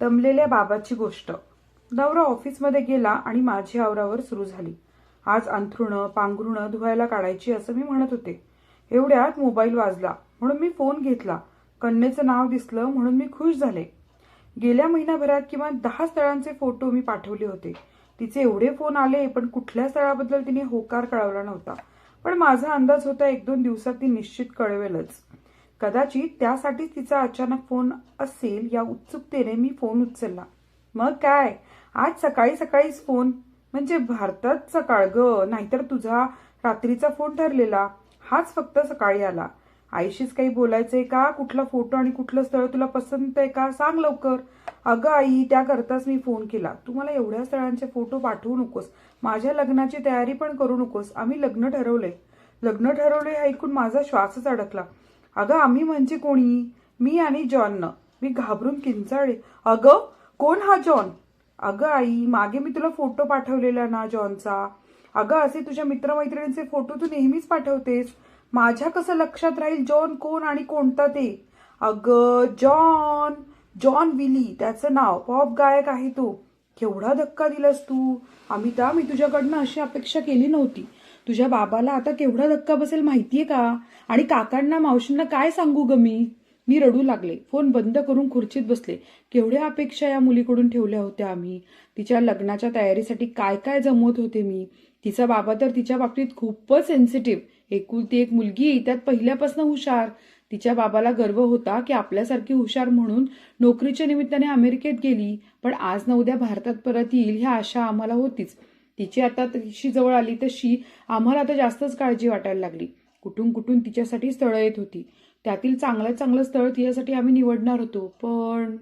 दमलेल्या बाबाची गोष्ट. नवरा ऑफिसमध्ये गेला आणि माझी आवरावर सुरू झाली. आज अंथरुणं पांघरुणं धुवायला काढायची असं मी म्हणत होते. एवढ्यात मोबाईल वाजला म्हणून मी फोन घेतला. कन्येचं नाव दिसलं म्हणून मी खुश झाले. गेल्या महिनाभरात किमान दहा स्थळांचे फोटो मी पाठवले होते. तिचे एवढे फोन आले पण कुठल्या स्थळाबद्दल तिने होकार कळवला नव्हता. पण माझा अंदाज होता एक दोन दिवसात ती निश्चित कळवेलच. कदाचित त्यासाठीच तिचा अचानक फोन असेल या उत्सुकतेने मी फोन उचलला. मग काय? आज सकाळी सकाळीच फोन. म्हणजे भारतात सकाळ ग नाहीतर तुझा रात्रीचा फोन ठरलेला. हाच फक्त सकाळी आला. आईशीच काही बोलायचंय का? कुठला फोटो आणि कुठलं स्थळ तुला पसंत आहे का? सांग लवकर. अगं आई त्याकरताच मी फोन केला. तू मला एवढ्या स्थळांचे फोटो पाठवू नकोस. माझ्या लग्नाची तयारी पण करू नकोस. आम्ही लग्न ठरवलंय. लग्न ठरवले ऐकून माझा श्वासच अडकला. अगं आम्ही म्हणजे कोणी? मी आणि जॉननं. मी घाबरून किंचाळले. अगं कोण हा जॉन? अगं आई मागे मी तुला फोटो पाठवलेला ना जॉनचा. अगं असे तुझ्या मित्रमैत्रिणींचे फोटो तू नेहमीच पाठवतेस. माझ्या कसं लक्षात राहील जॉन कोण आणि कोणता ते? अगं जॉन जॉन विली त्याचं नाव. पॉप गायक आहे तो. केवढा धक्का दिलास तू. अमिता मी तुझ्याकडनं अशी अपेक्षा केली नव्हती. तुझ्या बाबाला आता केवढा धक्का बसेल माहितीये का? आणि काकांना मावशींना काय सांगू ग मी? मी रडू लागले. फोन बंद करून खुर्चीत बसले. केवढ्या अपेक्षा या मुलीकडून ठेवल्या होत्या आम्ही. तिच्या लग्नाच्या तयारीसाठी काय काय जमवत होते मी? तिचा बाबा तर तिच्या बाबतीत खूपच सेन्सिटिव्ह एकुलती एक मुलगी त्यात पहिल्यापासून हुशार. तिच्या बाबाला गर्व होता की आपल्यासारखी हुशार म्हणून नोकरीच्या निमित्ताने अमेरिकेत गेली. पण आज ना उद्या भारतात परत येईल ह्या आशा आम्हाला होतीच. तिची आता तशी जवळ आली तशी आम्हाला आता जास्तच काळजी वाटायला लागली. कुठून कुठून तिच्यासाठी स्थळं येत होती. त्यातील चांगलं चांगलं स्थळ तिच्यासाठी आम्ही निवडणार होतो पण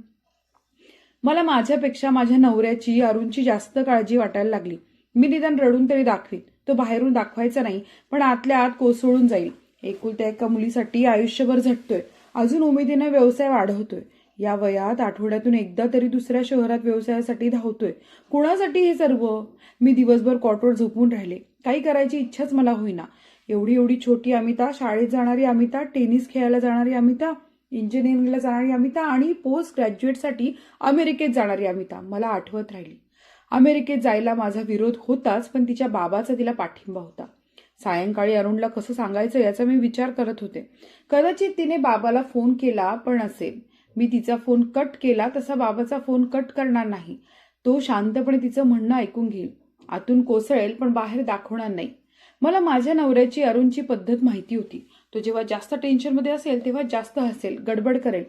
मला माझ्यापेक्षा माझ्या नवऱ्याची अरुणची जास्त काळजी वाटायला लागली. मी निदान रडून तरी दाखवीन. तो बाहेरून दाखवायचा नाही पण आतल्या आत कोसळून जाईल. एकुलत्या एका मुलीसाठी आयुष्यभर झटतोय. अजून उमेदीनं व्यवसाय वाढवतोय. या वयात आठवड्यातून एकदा तरी दुसऱ्या शहरात व्यवसायासाठी धावतोय. कुणासाठी हे सर्व? मी दिवसभर कॉटवर झोपून राहिले. काही करायची इच्छाच मला होईना. एवढी एवढी छोटी अमिता शाळेत जाणारी अमिता टेनिस खेळायला जाणारी अमिता इंजिनिअरिंगला जाणारी अमिता आणि पोस्ट ग्रॅज्युएटसाठी अमेरिकेत जाणारी अमिता मला आठवत राहिली. अमेरिकेत जायला माझा विरोध होताच पण तिच्या बाबाचा तिला पाठिंबा होता. सायंकाळी अरुणला कसं सांगायचं याचा मी विचार करत होते. कदाचित तिने बाबाला फोन केला पण असेल. मी तिचा फोन कट केला तसा बाबाचा फोन कट करणार नाही. तो शांतपणे तिचं म्हणणं ऐकून घेईल. आतून कोसळेल पण बाहेर दाखवणार नाही. मला माझ्या नवऱ्याची अरुणची पद्धत माहिती होती. तो जेव्हा जास्त टेन्शनमध्ये असेल तेव्हा जास्त हसेल गडबड करेल.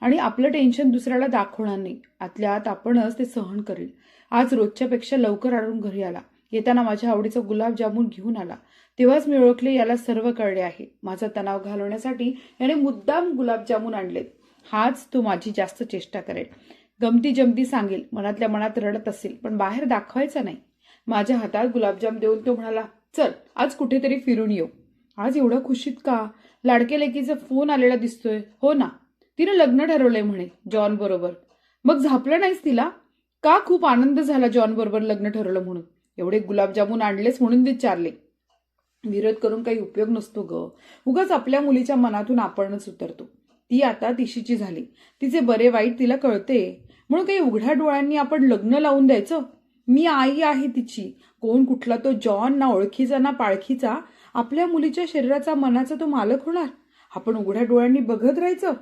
आणि आपलं टेन्शन दुसऱ्याला दाखवणार नाही. आतल्या आत आपणच ते सहन करेल. आज रोजच्यापेक्षा लवकर अरुण घरी आला. येताना माझ्या आवडीचा गुलाबजामुन घेऊन आला. तेव्हाच मी ओळखले याला सर्व कळले आहे. माझा तणाव घालवण्यासाठी याने मुद्दाम गुलाबजामुन आणलेत. हाच तो माझी जास्त चेष्टा करेल. गमती जमती सांगेल मनातल्या मनात रडत असेल पण बाहेर दाखवायचा नाही. माझ्या हातात गुलाबजाम देऊन तो म्हणाला चल आज कुठेतरी फिरून येऊ. आज एवढं खुशीत का? लाडके लेकीचा फोन आलेला दिसतोय. हो ना. तिनं लग्न ठरवलंय म्हणे जॉन बरोबर. मग झापलं नाहीस तिला? का खूप आनंद झाला जॉन बरोबर लग्न ठरवलं म्हणून? एवढे गुलाबजामुन आणलेच म्हणून विचारले. विरोध करून काही उपयोग नसतो ग. उगाच आपल्या मुलीच्या मनातून आपणच उतरतो. ती आता तिशीची झाली. तिचे बरे वाईट तिला कळते. म्हणून काही उघड्या डोळ्यांनी आपण लग्न लावून द्यायचं? मी आई आहे तिची. कोण कुठला तो जॉन ना ओळखीचा ना पाळखीचा? आपल्या मुलीच्या शरीराचा मनाचा तो मालक होणार? आपण उघड्या डोळ्यांनी बघत राहायचं?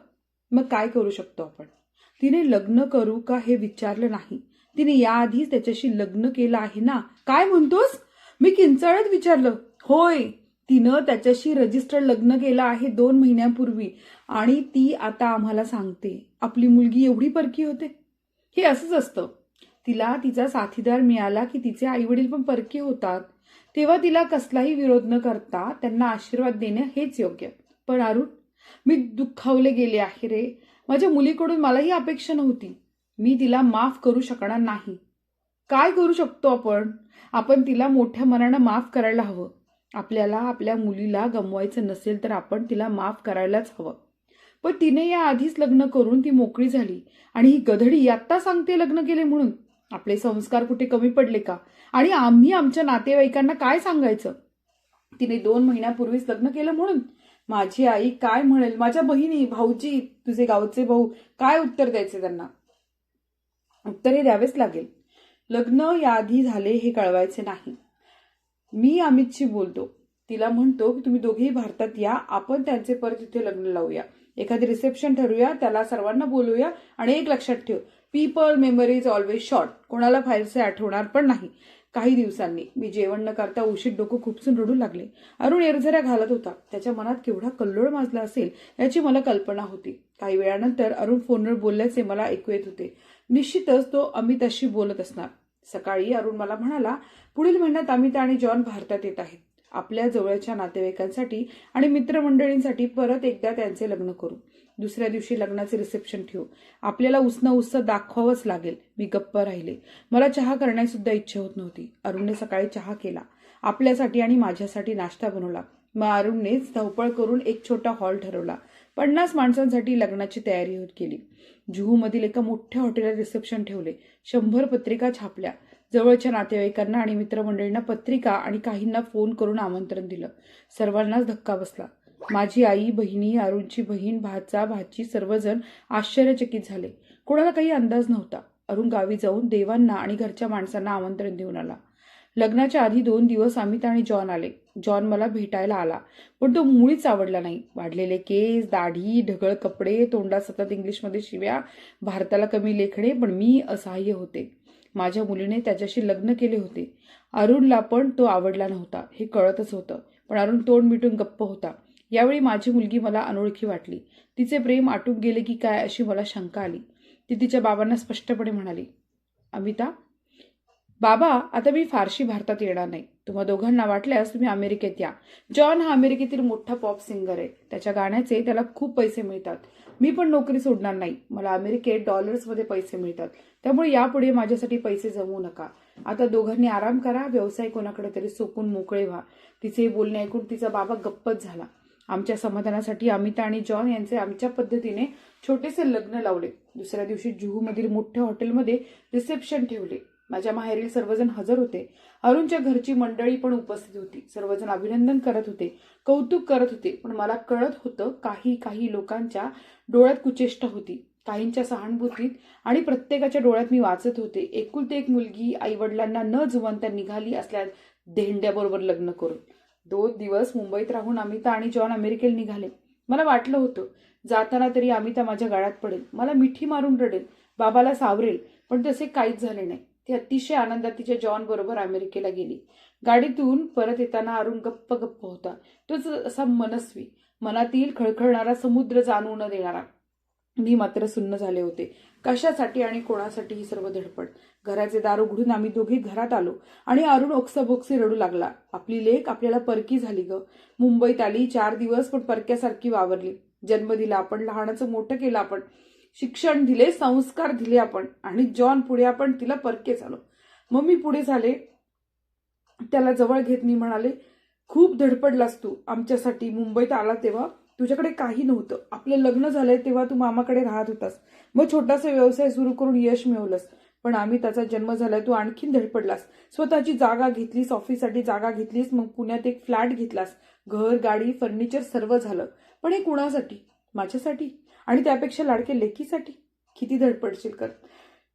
मग काय करू शकतो आपण? तिने लग्न करू का हे विचारलं नाही. तिने याआधीच त्याच्याशी लग्न केलं आहे ना? काय म्हणतोस? मी किंचाळत विचारलं. होय. तिनं त्याच्याशी रजिस्टर्ड लग्न केलं आहे दोन महिन्यापूर्वी आणि ती आता आम्हाला सांगते. आपली मुलगी एवढी परकी होते. हे असंच असतं. तिला तिचा साथीदार मिळाला की तिचे आईवडील पण परके होतात. तेव्हा तिला कसलाही विरोध न करता त्यांना आशीर्वाद देणं हेच योग्य. पण अरुण मी दुःखावले गेले आहे रे. माझ्या मुलीकडून मलाही अपेक्षा नव्हती. मी तिला माफ करू शकणार नाही. काय करू शकतो आपण? आपण तिला मोठ्या मनानं माफ करायला हवं. आपल्याला आपल्या मुलीला गमवायचं नसेल तर आपण तिला माफ करायलाच हवं. पण तिने या आधीच लग्न करून ती मोकळी झाली आणि ही गधडी आत्ता सांगते लग्न केले म्हणून. आपले संस्कार कुठे कमी पडले का? आणि आम्ही आमच्या नातेवाईकांना काय सांगायचं? तिने दोन महिन्यापूर्वीच लग्न केलं म्हणून. माझी आई काय म्हणेल? माझ्या बहिणी भाऊजी तुझे गावचे भाऊ काय उत्तर द्यायचे त्यांना? उत्तर हे द्यावेच लागेल. लग्न याआधी झाले हे कळवायचे नाही. मी अमितशी बोलतो. तिला म्हणतो की तुम्ही दोघेही भारतात या. आपण त्यांचे परत इथे लग्न लावूया. एखादी रिसेप्शन ठरवूया. त्याला सर्वांना बोलूया आणि एक लक्षात ठेव. पीपल मेमरीज ऑलवेज शॉर्ट कोणाला फाईलचे आठवणार पण नाही. काही दिवसांनी. मी जेवण न करता उशीर डोकं खुपसून रडू लागले. अरुण एरझऱ्या घालत होता. त्याच्या मनात केवढा कल्लोळ माजला असेल याची मला कल्पना होती. काही वेळानंतर अरुण फोनवर बोलल्याचे मला ऐकू येत होते. निश्चितच तो अमिताशी बोलत असणार. सकाळी अरुण मला म्हणाला पुढील महिन्यात अमिता आणि जॉन भारतात येत आहेत. आपल्या जवळच्या नातेवाईकांसाठी आणि मित्रमंडळींसाठी परत एकदा त्यांचे लग्न करू. दुसऱ्या दिवशी लग्नाचे रिसेप्शन ठेवू. आपल्याला उसनं उस दाखवावंच लागेल. मी गप्प राहिले. मला चहा करण्यासुद्धा इच्छा होत नव्हती. अरुणने सकाळी चहा केला. आपल्यासाठी आणि माझ्यासाठी नाश्ता बनवला. मग अरुणनेच धावपळ करून एक छोटा हॉल ठरवला. पन्नास माणसांसाठी लग्नाची तयारी होत गेली जुहूमधील एका मोठ्या हॉटेलात रिसेप्शन ठेवले. शंभर पत्रिका छापल्या. जवळच्या नातेवाईकांना आणि मित्रमंडळींना पत्रिका आणि काहींना फोन करून आमंत्रण दिलं. सर्वांनाच धक्का बसला. माझी आई बहिणी अरुणची बहीण भाचा भाची सर्वजण आश्चर्यचकित झाले. कोणाला काही अंदाज नव्हता. अरुण गावी जाऊन देवांना आणि घरच्या माणसांना आमंत्रण देऊन आला. लग्नाच्या आधी दोन दिवस अमित आणि जॉन आले. जॉन मला भेटायला आला. पण तो मुळीच आवडला नाही. वाढलेले केस दाढी ढगळ कपडे तोंडात सतत इंग्लिशमध्ये शिव्या भारताला कमी लेखणे पण मी असहाय्य होते. माझ्या मुलीने त्याच्याशी लग्न केले होते. अरुणला पण तो आवडला नव्हता. हे कळतच होतं. पण अरुण तोंड मिटून गप्प होता. यावेळी माझी मुलगी मला अनोळखी वाटली. तिचे प्रेम आटून गेले की काय अशी मला शंका आली. ती तिच्या बाबांना स्पष्टपणे म्हणाली अमिता बाबा आता मी फारशी भारतात येणार नाही. तुम्हा दोघांना वाटल्यास तुम्ही अमेरिकेत या. जॉन हा अमेरिकेतील मोठा पॉप सिंगर आहे. त्याच्या गाण्याचे त्याला खूप पैसे मिळतात. मी पण नोकरी सोडणार नाही. मला अमेरिकेत डॉलर्समध्ये पैसे मिळतात. त्यामुळे यापुढे माझ्यासाठी पैसे जमवू नका. आता दोघांनी आराम करा. व्यवसाय कोणाकडे तरी सोपून मोकळे व्हा. तिचे बोलणे ऐकून तिचा बाबा गप्पच झाला. आमच्या समाधानासाठी अमिता आणि जॉन यांचे आमच्या पद्धतीने छोटेसे लग्न लावले. दुसऱ्या दिवशी जुहूमधील मोठ्या हॉटेलमध्ये रिसेप्शन ठेवले. माझ्या माहेरील सर्वजण हजर होते. अरुणच्या घरची मंडळी पण उपस्थित होती. सर्वजण अभिनंदन करत होते. कौतुक करत होते. पण मला कळत होतं काही काही लोकांच्या डोळ्यात कुचेष्टा होती. काहींच्या सहानुभूतीत आणि प्रत्येकाच्या डोळ्यात मी वाचत होते. एकुलती एक मुलगी आई वडिलांना न जुवंता निघाली असल्या धेंड्याबरोबर लग्न करून. दोन दिवस मुंबईत राहून अमिता आणि जॉन अमेरिकेला निघाले. मला वाटलं होतं जाताना तरी अमिता माझ्या गाळ्यात पडेल. मला मिठी मारून रडेल. बाबाला सावरेल. पण तसे काहीच झाले नाही. ती अतिशय आनंदात तिच्या जॉन बरोबर अमेरिकेला गेली. गाडीतून परत येताना अरुण गप्प गप्प होता. तोच असा मनस्वी मनातील खळखळणारा समुद्र जाणू न देणारा. मी मात्र सुन्न झाले होते. कशासाठी आणि कोणासाठी ही सर्व धडपड? घराचे दार उघडून आम्ही दोघे घरात आलो आणि अरुण ओक्साबोक्सी रडू लागला. आपली लेख आपल्याला परकी झाली ग. मुंबईत आली चार दिवस पण परक्यासारखी वावरली. जन्म दिला आपण लहानाचं मोठं केलं आपण. शिक्षण दिले संस्कार दिले आपण. आणि जॉन पुढे आपण तिला परके झालो. मग मी पुढे झाले. त्याला जवळ घेत मी म्हणाले खूप धडपडलास तू आमच्यासाठी. मुंबईत आला तेव्हा तुझ्याकडे काही नव्हतं. आपलं लग्न झालंय तेव्हा तू मामाकडे राहत होतास. मग छोटासा व्यवसाय सुरू करून यश मिळवलंस. पण आम्ही त्याचा जन्म झालाय तू आणखीन धडपडलास. स्वतःची जागा घेतलीस ऑफिससाठी जागा घेतलीस. मग पुण्यात एक फ्लॅट घेतलास. घर गाडी फर्निचर सर्व झालं. पण हे कुणासाठी? माझ्यासाठी आणि त्यापेक्षा लाडके लेकीसाठी किती धडपडशील कर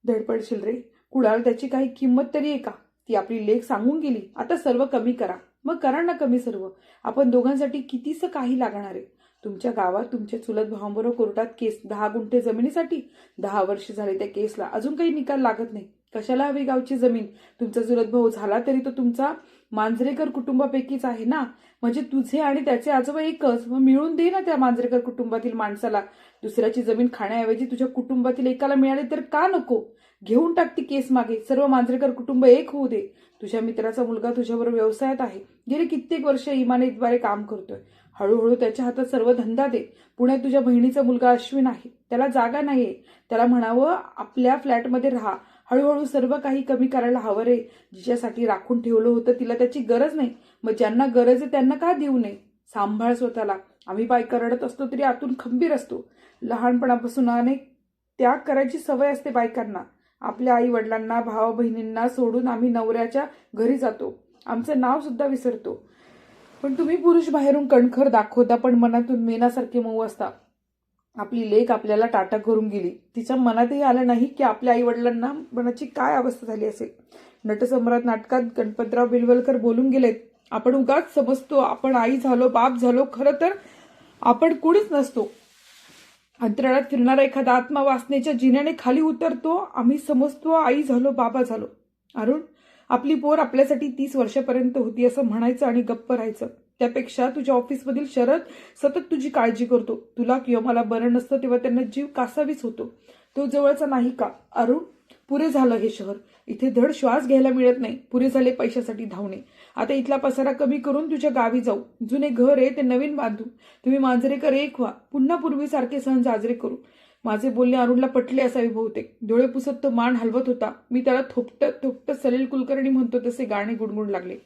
धडपडशील रे. कुणाला त्याची काही किंमत तरी आहे का? ती आपली लेख सांगून गेली. आता सर्व कमी करा. मग करा ना कमी सर्व. आपण दोघांसाठी कितीसं काही लागणार आहे? तुमच्या गावात तुमच्या चुलत भावांबरोबर कोर्टात केस दहा गुंठे जमिनीसाठी दहा वर्ष झाले त्या केसला. अजून काही निकाल लागत नाही. कशाला हवी गावची जमीन? तुमचा चुलत भाऊ झाला तरी तो तुमचा मांजरेकर कुटुंबापैकीच आहे ना? म्हणजे तुझे आणि त्याचे आजोबा एकच. मग मिळून दे ना त्या मांजरेकर कुटुंबातील माणसाला. दुसऱ्याची जमीन खाण्याऐवजी तुझ्या कुटुंबातील एकाला मिळाली तर का नको? घेऊन टाक ती केस मागे. सर्व मांजरेकर कुटुंब एक होऊ दे. तुझ्या मित्राचा मुलगा तुझ्याबरोबर व्यवसायात आहे. गेली कित्येक वर्ष इमानीद्वारे काम करतोय. हळूहळू त्याच्या हातात सर्व धंदा दे. पुण्यात तुझ्या बहिणीचा मुलगा अश्विन आहे. त्याला जागा नाहीये. त्याला म्हणावं आपल्या फ्लॅटमध्ये राहा. हळूहळू सर्व काही कमी करायला हवं रे. जिच्यासाठी राखून ठेवलं होतं तिला त्याची गरज नाही. मग ज्यांना गरज आहे त्यांना का देऊ नये? सांभाळ स्वतःला. आम्ही बायका रडत असतो तरी आतून खंबीर असतो. लहानपणापासून अनेक त्याग करायची सवय असते बायकांना. आपल्या आई वडिलांना भावा बहिणींना सोडून आम्ही नवऱ्याच्या घरी जातो. आमचं नाव सुद्धा विसरतो. पण तुम्ही पुरुष बाहेरून कणखर दाखवता पण मनातून मेनासारखे मऊ असता. आपली लेख आपल्याला टाटा करून गेली. तिच्या मनातही आलं नाही की आपल्या आई वडिलांना मनाची काय अवस्था झाली असेल. नटसम्राट नाटकात गणपतराव बिलवलकर बोलून गेलेत आपण उगाच समजतो आपण आई झालो बाप झालो खरं तर आपण कुणीच नसतो. अंतराळात फिरणारा एखादा आत्मा वासनेच्या जिन्याने खाली उतरतो आम्ही समजतो आई झालो बाबा झालो. अरुण आपली पोर आपल्यासाठी तीस वर्षापर्यंत होती असं म्हणायचं आणि गप्प राहायचं. त्यापेक्षा तुझ्या ऑफिसमधील शरद सतत तुझी काळजी करतो. तुला किंवा मला बरं नसतं तेव्हा त्यांना जीव कासावीस होतो. तो जवळचा नाही का? अरुण पुरे झालं हे शहर. इथे धड श्वास घ्यायला मिळत नाही. पुरे झाले पैशासाठी धावणे. आता इथला पसारा कमी करून तुझ्या गावी जाऊ. जुने घर आहे ते नवीन बांधू. तुम्ही मांजरेकर एक व्हा. पुन्हा पूर्वीसारखे सण साजरे करू. माझे बोलणे अरुणला पटले असावे बहुतेक. डोळे पुसत तो मान हलवत होता. मी त्याला थोपटत थोपटत सलील कुलकर्णी म्हणतो तसे गाणे गुणगुण लागले.